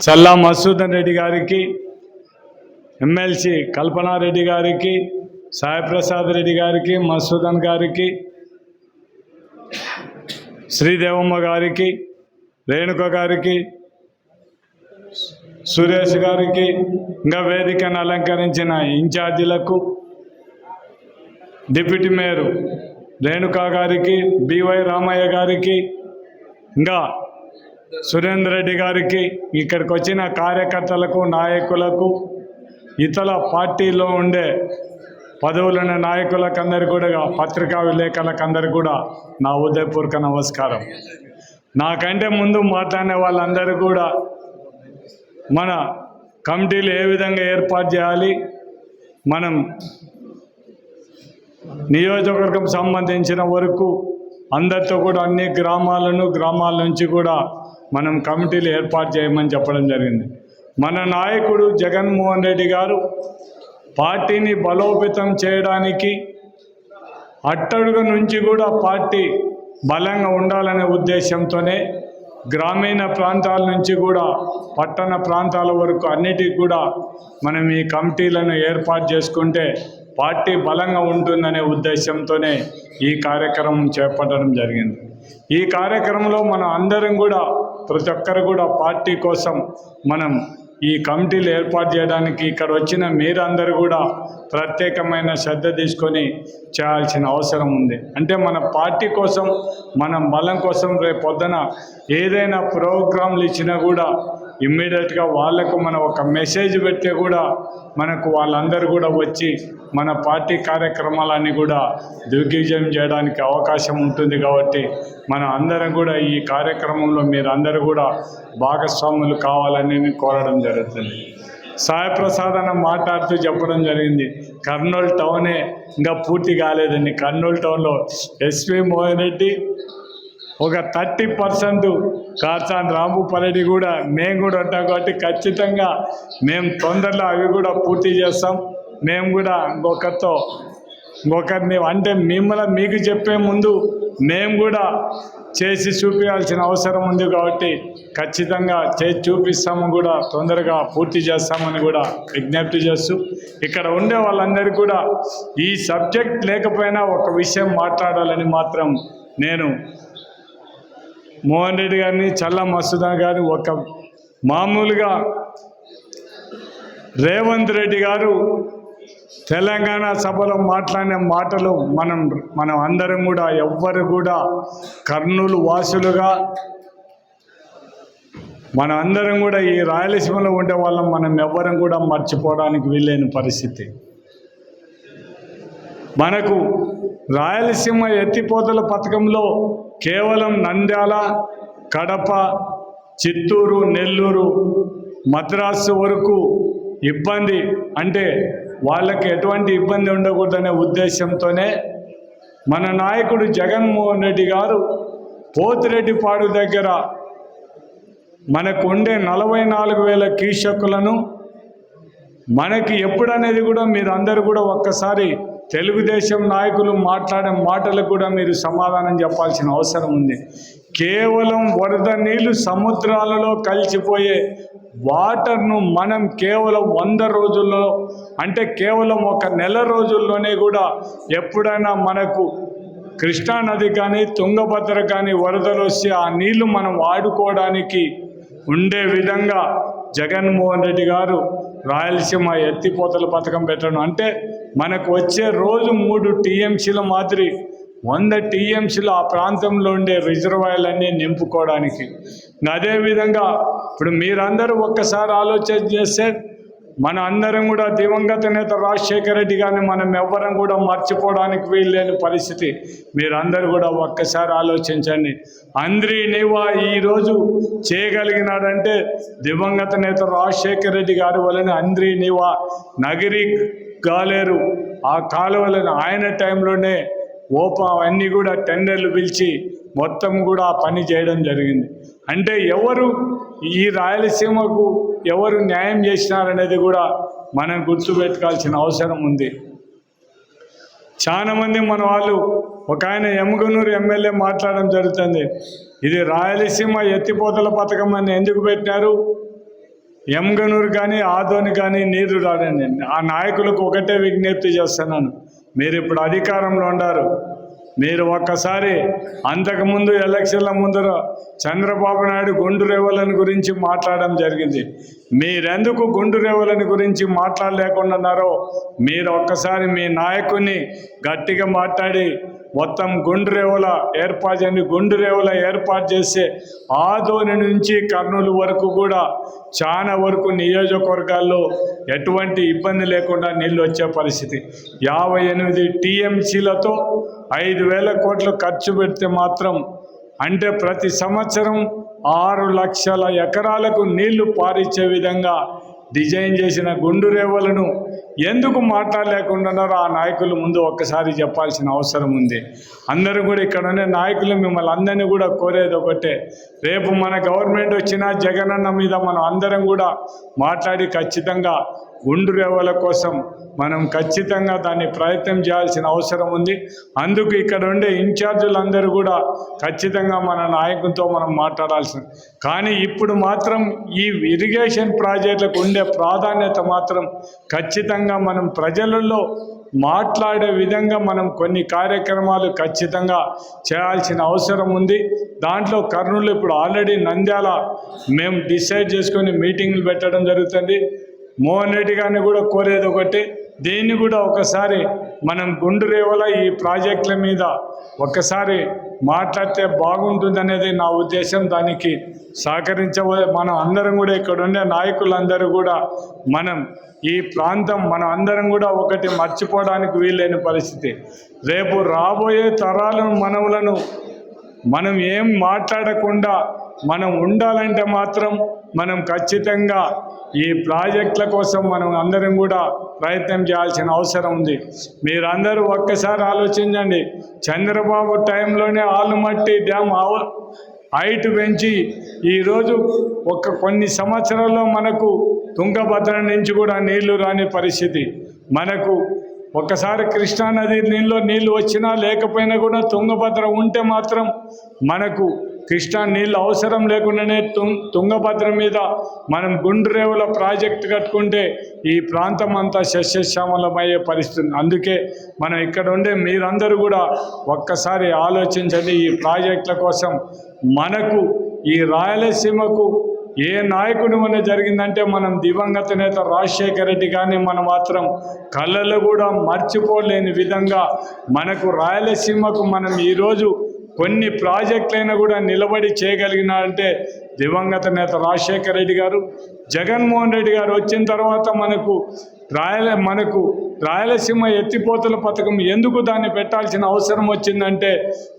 చల్లా మసూదన్ రెడ్డి గారికి ఎమ్మెల్సీ కల్పనారెడ్డి గారికి సాయిప్రసాద్ రెడ్డి గారికి మసూదన్ గారికి శ్రీదేవమ్మ గారికి రేణుక గారికి సురేష్ గారికి ఇంకా వేదికను అలంకరించిన ఇన్ఛార్జీలకు డిప్యూటీ మేయర్ రేణుకా గారికి బివై రామయ్య గారికి ఇంకా సురేందర్ రెడ్డి గారికి ఇక్కడికి వచ్చిన కార్యకర్తలకు నాయకులకు ఇతర పార్టీలో ఉండే పదవులున్న నాయకులకు కూడా పత్రికా విలేకరులకందరు కూడా నా ఉదయపూర్వక నమస్కారం. నాకంటే ముందు మాట్లాడిన వాళ్ళందరూ కూడా మన కమిటీలు ఏ విధంగా ఏర్పాటు చేయాలి మనం నియోజకవర్గం సంబంధించిన వరకు అందరితో కూడా అన్ని గ్రామాలను గ్రామాల నుంచి కూడా మనం కమిటీలు ఏర్పాటు చేయమని చెప్పడం జరిగింది. మన నాయకుడు జగన్మోహన్ రెడ్డి గారు పార్టీని బలోపేతం చేయడానికి అట్టడుగు నుంచి కూడా పార్టీ బలంగా ఉండాలనే ఉద్దేశంతోనే గ్రామీణ ప్రాంతాల నుంచి కూడా పట్టణ ప్రాంతాల వరకు అన్నిటికి కూడా మనం ఈ కమిటీలను ఏర్పాటు చేసుకుంటే పార్టీ బలంగా ఉంటుందనే ఉద్దేశంతోనే ఈ కార్యక్రమం చేపట్టడం జరిగింది. ఈ కార్యక్రమంలో మనం అందరం కూడా ప్రతి ఒక్కరు కూడా పార్టీ కోసం మనం ఈ కమిటీలు ఏర్పాటు చేయడానికి ఇక్కడ వచ్చిన మీరందరూ కూడా ప్రత్యేకమైన శ్రద్ధ తీసుకొని చేయాల్సిన అవసరం ఉంది. అంటే మన పార్టీ కోసం మన బలం కోసం రేపు పొద్దున ఏదైనా ప్రోగ్రాంలు ఇచ్చినా కూడా ఇమ్మీడియట్గా వాళ్ళకు మనం ఒక మెసేజ్ పెడితే కూడా మనకు వాళ్ళందరూ కూడా వచ్చి మన పార్టీ కార్యక్రమాలన్నీ కూడా దిగ్విజయం చేయడానికి అవకాశం ఉంటుంది కాబట్టి మన అందరం కూడా ఈ కార్యక్రమంలో మీరందరూ కూడా భాగస్వాములు కావాలని కోరడం జరుగుతుంది. సాయప్రసాద్ అన్న మాట్లాడుతూ చెప్పడం జరిగింది కర్నూలు టౌనే ఇంకా పూర్తి కాలేదండి. కర్నూలు టౌన్లో ఎస్వి మోహన్ రెడ్డి ఒక థర్టీ పర్సెంట్ కాచాన్ రాంభూపారెడ్డి కూడా మేము కూడా ఉంటాం కాబట్టి ఖచ్చితంగా మేము తొందరలో అవి కూడా పూర్తి చేస్తాం. మేము కూడా ఇంకొకరితో ఇంకొకరిని అంటే మిమ్మల్ని మీకు చెప్పే ముందు మేము కూడా చేసి చూపించాల్సిన అవసరం ఉంది కాబట్టి ఖచ్చితంగా చేసి చూపిస్తాము కూడా తొందరగా పూర్తి చేస్తామని కూడా విజ్ఞప్తి చేస్తూ ఇక్కడ ఉండే వాళ్ళందరికీ కూడా ఈ సబ్జెక్ట్ లేకపోయినా ఒక విషయం మాట్లాడాలని మాత్రం నేను మోహన్ రెడ్డి గారిని చల్ల మస్తుదా గారిని ఒక మామూలుగా రేవంత్ రెడ్డి గారు తెలంగాణ సభలో మాట్లాడిన మాటలు మనం మనం అందరం కూడా ఎవ్వరు కూడా కర్నూలు వాసులుగా మనం అందరం కూడా ఈ రాయలసీమలో ఉండే వాళ్ళం మనం ఎవ్వరం కూడా మర్చిపోవడానికి వీలైన పరిస్థితి. మనకు రాయలసీమ ఎత్తిపోతల పథకంలో కేవలం నంద్యాల కడప చిత్తూరు నెల్లూరు మద్రాసు వరకు ఇబ్బంది. అంటే వాళ్ళకి ఎటువంటి ఇబ్బంది ఉండకూడదనే ఉద్దేశంతోనే మన నాయకుడు జగన్మోహన్ రెడ్డి గారు పోతిరెడ్డిపాడు దగ్గర మనకు ఉండే నలభై నాలుగు వేల కీషకులను మనకి ఎప్పుడనేది కూడా మీరు అందరూ కూడా ఒక్కసారి తెలుగుదేశం నాయకులు మాట్లాడే మాటలకు కూడా మీరు సమాధానం చెప్పాల్సిన అవసరం ఉంది. కేవలం వరద నీళ్ళు సముద్రాలలో కలిసిపోయే వాటర్ను మనం కేవలం వంద రోజుల్లో అంటే కేవలం ఒక నెల రోజుల్లోనే కూడా ఎప్పుడైనా మనకు కృష్ణా నది కానీ తుంగభద్ర కానీ వరదలు వస్తే ఆ నీళ్ళు మనం వాడుకోవడానికి ఉండే విధంగా జగన్మోహన్ రెడ్డి గారు రాయలసీమ ఎత్తిపోతల పథకం పెట్టడం. అంటే మనకు వచ్చే రోజు మూడు టీఎంసీల మాదిరి వంద టీఎంసీలు ఆ ప్రాంతంలో ఉండే రిజర్వాయర్లన్నీ నింపుకోవడానికి. అదేవిధంగా ఇప్పుడు మీరందరూ ఒక్కసారి ఆలోచన చేస్తే మన అందరం కూడా దివంగత నేత రాజశేఖర రెడ్డి గారిని మనం ఎవ్వరం కూడా మర్చిపోవడానికి వీల్లేని పరిస్థితి. మీరందరూ కూడా ఒక్కసారి ఆలోచించండి. అంద్రి నీవా ఈరోజు చేయగలిగినాడంటే దివంగత నేత రాజశేఖర రెడ్డి గారి వలన అంద్రి నీవా నగరి గాలేరు. ఆ కాలువలను ఆయన టైంలోనే ఓపా అవన్నీ కూడా టెండర్లు పిలిచి మొత్తం కూడా ఆ పని చేయడం జరిగింది. అంటే ఎవరు ఈ రాయలసీమకు ఎవరు న్యాయం చేసినారనేది కూడా మనం గుర్తుపెట్టుకోవాల్సిన అవసరం ఉంది. చాలామంది మన వాళ్ళు ఒక ఆయన ఎమ్మగనూరు ఎమ్మెల్యే మాట్లాడడం జరుగుతుంది. ఇది రాయలసీమ ఎత్తిపోతల పథకం అని ఎందుకు పెట్టినారు? ఎంగనూరు కానీ ఆదోని కానీ నీరు రాదండి ఆ నాయకులకు ఒకటే విజ్ఞప్తి చేస్తున్నాను. మీరు ఇప్పుడు అధికారంలో ఉండారు. మీరు ఒక్కసారి అంతకుముందు ఎలక్షన్ల ముందర చంద్రబాబు నాయుడు గుండు రేవలని గురించి మాట్లాడడం జరిగింది. మీరెందుకు గుండు రేవలని గురించి మాట్లాడలేకుండాన్నారో మీరు ఒక్కసారి మీ నాయకుని గట్టిగా మాట్లాడి మొత్తం గుండ్రేవుల ఏర్పాటు చేయండి గుండు ఏర్పాటు చేసే ఆదోని నుంచి కర్నూలు వరకు కూడా చాలా వరకు నియోజకవర్గాల్లో ఎటువంటి ఇబ్బంది లేకుండా నీళ్ళు వచ్చే పరిస్థితి. యాభై ఎనిమిది టీఎంసీలతో ఐదు వేల కోట్లు ఖర్చు పెడితే మాత్రం అంటే ప్రతి సంవత్సరం ఆరు లక్షల ఎకరాలకు నీళ్ళు పారించే విధంగా డిజైన్ చేసిన గుండు రేవలను ఎందుకు మాట్లాడలేకుండారో ఆ నాయకులు ముందు ఒక్కసారి చెప్పాల్సిన అవసరం ఉంది. అందరూ కూడా ఇక్కడనే నాయకులు మిమ్మల్ని అందరినీ కూడా కోరేది ఒకటే. రేపు మన గవర్నమెంట్ వచ్చినా జగనన్న మీద మనం అందరం కూడా మాట్లాడి ఖచ్చితంగా గుండు రేవుల కోసం మనం ఖచ్చితంగా దాన్ని ప్రయత్నం చేయాల్సిన అవసరం ఉంది. అందుకు ఇక్కడ ఉండే ఇన్ఛార్జీలందరూ కూడా ఖచ్చితంగా మన నాయకులతో మనం మాట్లాడాల్సింది కానీ ఇప్పుడు మాత్రం ఈ ఇరిగేషన్ ప్రాజెక్టులకు ఉండే ప్రాధాన్యత మాత్రం ఖచ్చితంగా మనం ప్రజలలో మాట్లాడే విధంగా మనం కొన్ని కార్యక్రమాలు ఖచ్చితంగా చేయాల్సిన అవసరం ఉంది. దాంట్లో కర్నూలు ఇప్పుడు ఆల్రెడీ నంద్యాల మేము డిసైడ్ చేసుకొని మీటింగ్లు పెట్టడం జరుగుతుంది. మోహన్ రెడ్డి గారిని కూడా కోరేది ఒకటి దీన్ని కూడా ఒకసారి మనం గుండు రేవల ఈ ప్రాజెక్టుల మీద ఒక్కసారి మాట్లాడితే బాగుంటుందనేది నా ఉద్దేశం. దానికి సహకరించవ మనం అందరం కూడా ఇక్కడ ఉండే నాయకులందరూ కూడా మనం ఈ ప్రాంతం మనం అందరం కూడా ఒకటి మర్చిపోవడానికి వీలైన పరిస్థితి. రేపు రాబోయే తరాలను మనవులను మనం ఏం మాట్లాడకుండా మనం ఉండాలంటే మాత్రం మనం ఖచ్చితంగా ఈ ప్రాజెక్టుల కోసం మనం అందరం కూడా ప్రయత్నం చేయాల్సిన అవసరం ఉంది. మీరందరూ ఒక్కసారి ఆలోచించండి. చంద్రబాబు టైంలోనే ఆలుమట్టి డ్యామ్ హైట్ పెంచి ఈరోజు ఒక కొన్ని సంవత్సరాల్లో మనకు తుంగభద్ర నుంచి కూడా నీళ్ళు రాని పరిస్థితి. మనకు ఒక్కసారి కృష్ణానది నీళ్ళు నీళ్ళు వచ్చినా లేకపోయినా కూడా తుంగభద్ర ఉంటే మాత్రం మనకు కృష్ణా నీళ్ళు అవసరం లేకుండానే తుం తుంగభద్ర మీద మనం గుండ్రేవుల ప్రాజెక్ట్ కట్టుకుంటే ఈ ప్రాంతం అంతా సస్యశ్యామలమయ్యే పరిస్థితి. అందుకే మనం ఇక్కడ ఉండే మీరందరూ కూడా ఒక్కసారి ఆలోచించండి ఈ ప్రాజెక్టుల కోసం మనకు ఈ రాయలసీమకు ఏ నాయకుడి వల్ల జరిగిందంటే మనం దివంగత నేత రాజశేఖర రెడ్డి కానీ మనం మాత్రం కళ్ళలో కూడా మర్చిపోలేని విధంగా మనకు రాయలసీమకు మనం ఈరోజు కొన్ని ప్రాజెక్టులైనా కూడా నిలబడి చేయగలిగినారంటే దివంగత నేత రాజశేఖర రెడ్డి గారు జగన్మోహన్ రెడ్డి గారు వచ్చిన తర్వాత మనకు రాయల మనకు రాయలసీమ ఎత్తిపోతల పథకం ఎందుకు దాన్ని పెట్టాల్సిన అవసరం వచ్చిందంటే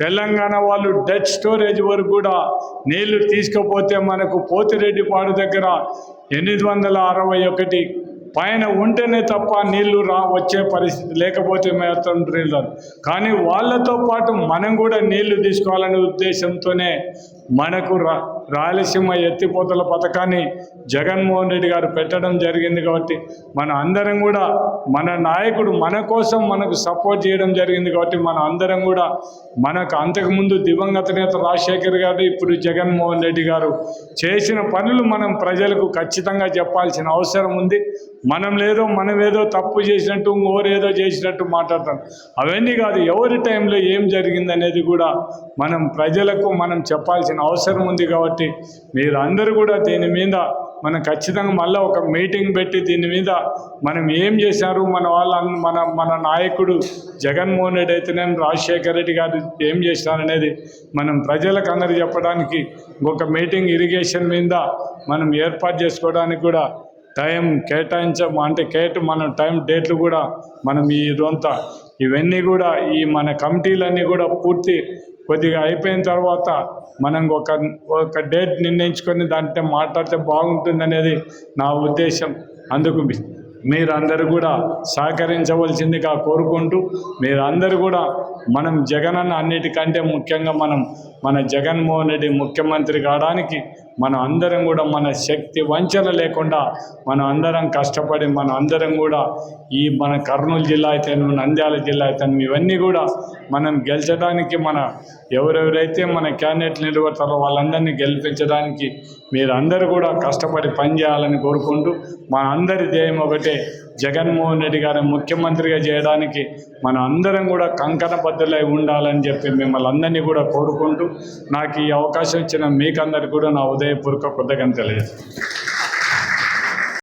తెలంగాణ వాళ్ళు డెత్ స్టోరేజ్ వరకు కూడా నీళ్ళు తీసుకపోతే మనకు పోతిరెడ్డిపాడు దగ్గర ఎనిమిది వందల అరవై ఒకటి పైన ఉంటేనే తప్ప నీళ్ళు రా వచ్చే పరిస్థితి లేకపోతే మాత్రం నీళ్ళు కానీ వాళ్ళతో పాటు మనం కూడా నీళ్ళు తీసుకోవాలనే ఉద్దేశంతోనే మనకు రా రాయలసీమ ఎత్తిపోతల పథకాన్ని జగన్మోహన్ రెడ్డి గారు పెట్టడం జరిగింది కాబట్టి మన అందరం కూడా మన నాయకుడు మన కోసం మనకు సపోర్ట్ చేయడం జరిగింది కాబట్టి మన అందరం కూడా మనకు అంతకుముందు దివంగత నేత రాజశేఖర్ గారు ఇప్పుడు జగన్మోహన్ రెడ్డి గారు చేసిన పనులు మనం ప్రజలకు ఖచ్చితంగా చెప్పాల్సిన అవసరం ఉంది. మనం లేదో మనం ఏదో తప్పు చేసినట్టు ఇంకోరేదో చేసినట్టు మాట్లాడతాం అవన్నీ కాదు ఎవరి టైంలో ఏం జరిగింది అనేది కూడా మనం ప్రజలకు మనం చెప్పాల్సిన అవసరం ఉంది కాబట్టి మీరు మీరందరూ కూడా దీని మీద మనం ఖచ్చితంగా మళ్ళీ ఒక మీటింగ్ పెట్టి దీని మీద మనం ఏం చేశారు? మన వాళ్ళ మన మన నాయకుడు జగన్మోహన్ రెడ్డి అయితేనేం? రాజశేఖర రెడ్డి గారు ఏం చేశారనేది మనం ప్రజలకు అందరు చెప్పడానికి ఒక మీటింగ్ ఇరిగేషన్ మీద మనం ఏర్పాటు చేసుకోవడానికి కూడా టైం కేటాయించ అంటే కేట మన టైం డేట్లు కూడా మనం ఈ ఇదంతా ఇవన్నీ కూడా ఈ మన కమిటీలన్నీ కూడా పూర్తి కొద్దిగా అయిపోయిన తర్వాత మనం ఒక ఒక డేట్ నిర్ణయించుకొని దాంట్లో మాట్లాడితే బాగుంటుంది అనేది నా ఉద్దేశం. అందుకు మీరందరూ కూడా సహకరించవలసిందిగా కోరుకుంటూ మీరందరూ కూడా మనం జగన్ అన్న అన్నిటికంటే ముఖ్యంగా మనం మన జగన్మోహన్ రెడ్డి ముఖ్యమంత్రి కావడానికి మనం అందరం కూడా మన శక్తి వంచన లేకుండా మనం అందరం కష్టపడి మన అందరం కూడా ఈ మన కర్నూలు జిల్లా అయితే నంద్యాల జిల్లా అయితే ఇవన్నీ కూడా మనం గెలిచడానికి మన ఎవరెవరైతే మన క్యాండిడేట్ నిలబడతారో వాళ్ళందరినీ గెలిపించడానికి మీరు అందరూ కూడా కష్టపడి పనిచేయాలని కోరుకుంటూ మన అందరి ధ్యేయం ఒకటే జగన్మోహన్ రెడ్డి గారిని ముఖ్యమంత్రిగా చేయడానికి మన అందరం కూడా కంకణబద్ధులై ఉండాలని చెప్పి మిమ్మల్ని అందరినీ కూడా కోరుకుంటూ నాకు ఈ అవకాశం ఇచ్చిన మీకందరికీ కూడా నా ఉదయపూర్వక కృతజ్ఞతలు తెలియదు